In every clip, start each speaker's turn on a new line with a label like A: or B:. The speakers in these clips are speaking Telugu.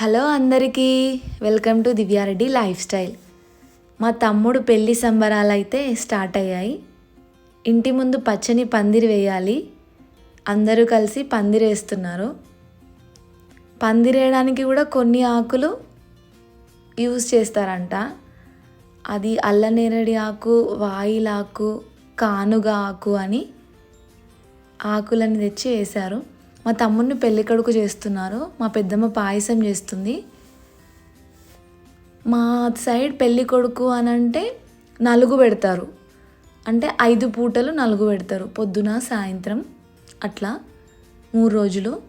A: హలో అందరికీ. Welcome to Divya Reddy lifestyle. మా తమ్ముడు పెళ్ళి సంబరాలు అయితే స్టార్ట్ అయ్యాయి. ఇంటి ముందు పచ్చని పందిరి వేయాలి. అందరూ కలిసి పందిరి వేస్తున్నారు. పందిరేయడానికి కూడా కొన్ని ఆకులు యూజ్ చేస్తారంట. అది అల్లనేరడి ఆకు వాయిలాకు కానుగ ఆకు అని ఆకులని తెచ్చి వేశారు. మా తమ్ముడిని పెళ్ళి కొడుకు చేస్తున్నారు. మా పెద్దమ్మ పాయసం చేస్తుంది. మా సైడ్ పెళ్ళి కొడుకు అని అంటే నలుగు పెడతారు. అంటే ఐదు పూటలు నలుగు పెడతారు. పొద్దున సాయంత్రం అట్లా మూడు రోజులు.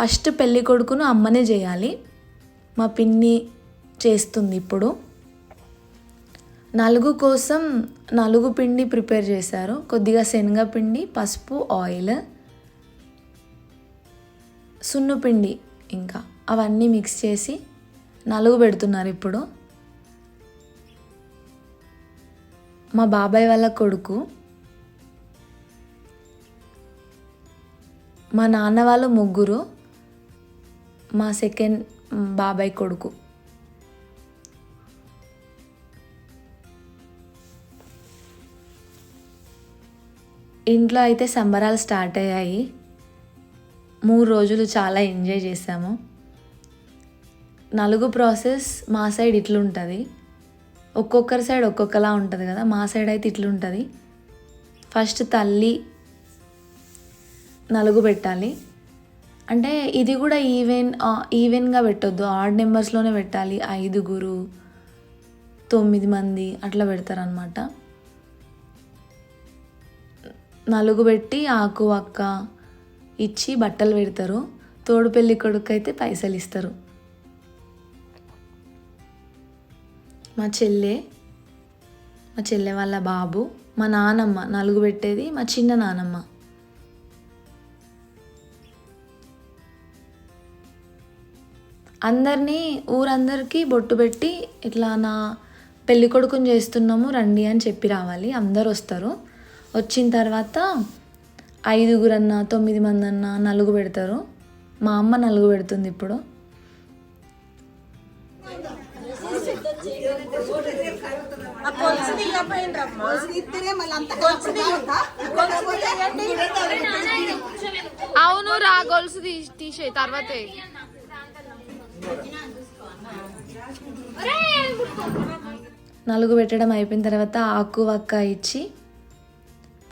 A: ఫస్ట్ పెళ్ళి కొడుకును అమ్మనే చేయాలి. మా పిన్ని చేస్తుంది ఇప్పుడు. నలుగు కోసం నలుగు పిండి ప్రిపేర్ చేశారు. కొద్దిగా శనగపిండి పసుపు ఆయిల్ సున్నుపిండి ఇంకా అవన్నీ మిక్స్ చేసి నలుగు పెడుతున్నారు ఇప్పుడు. మా బాబాయ్ వాళ్ళ కొడుకు మా నాన్న వాళ్ళు ముగ్గురు మా సెకండ్ బాబాయ్ కొడుకు. ఇంట్లో అయితే సంబరాలు స్టార్ట్ అయ్యాయి. మూడు రోజులు చాలా ఎంజాయ్ చేసాము నలుగు ప్రాసెస్ మా సైడ్ ఇట్లుంటుంది. ఒక్కొక్కరి సైడ్ ఒక్కొక్కలా ఉంటుంది కదా మా సైడ్ అయితే ఇట్లుంటుంది. ఫస్ట్ తల్లి నలుగు పెట్టాలి. అంటే ఇది కూడా ఈవెన్ ఈవెన్గా పెట్టొద్దు. ఆడ్ నెంబర్స్లోనే పెట్టాలి. ఐదుగురు తొమ్మిది మంది అట్లా పెడతారనమాట నలుగు పెట్టి ఆకు అక్క ఇచ్చి బట్టలు పెడతారు. తోడు పెళ్ళి కొడుకు అయితే పైసలు ఇస్తారు. మా చెల్లె మా చెల్లె వాళ్ళ బాబు మా నానమ్మ నలుగు పెట్టేది మా చిన్న నానమ్మ. అందరినీ ఊరందరికీ బొట్టు పెట్టి ఇట్లా నా పెళ్ళి కొడుకుని చేస్తున్నాము రండి అని చెప్పి రావాలి. అందరు వస్తారు వచ్చిన తర్వాత ఐదుగురన్నా తొమ్మిది మంది అన్న నలుగు పెడతారు. మా అమ్మ నలుగు పెడుతుంది ఇప్పుడు.
B: అవును రా గొలుసు తీ- తీసేయి తర్వాతే.
A: నలుగు పెట్టడం అయిపోయిన తర్వాత ఆకు వక్క ఇచ్చి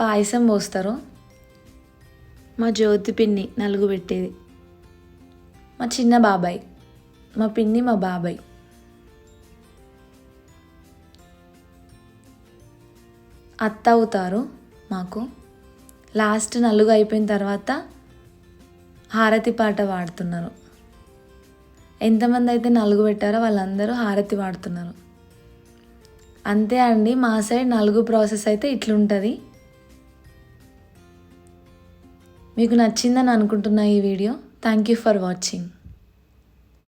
A: పాయసం పోస్తారు. మా జ్యోతి పిన్ని నలుగు పెట్టేది. మా చిన్న బాబాయ్ మా పిన్ని మా బాబాయ్. అత్త అవుతారు మాకు. లాస్ట్ నలుగు అయిపోయిన తర్వాత హారతి పాట పాడుతున్నారు. ఎంతమంది అయితే నలుగు పెట్టారో వాళ్ళందరూ హారతి పాడుతున్నారు. అంతే అండి మా సైడ్ నలుగు ప్రాసెస్ అయితే ఇట్లుంటుంది. మీకు నచ్చిందని అనుకుంటున్నా ఈ video thank you for watching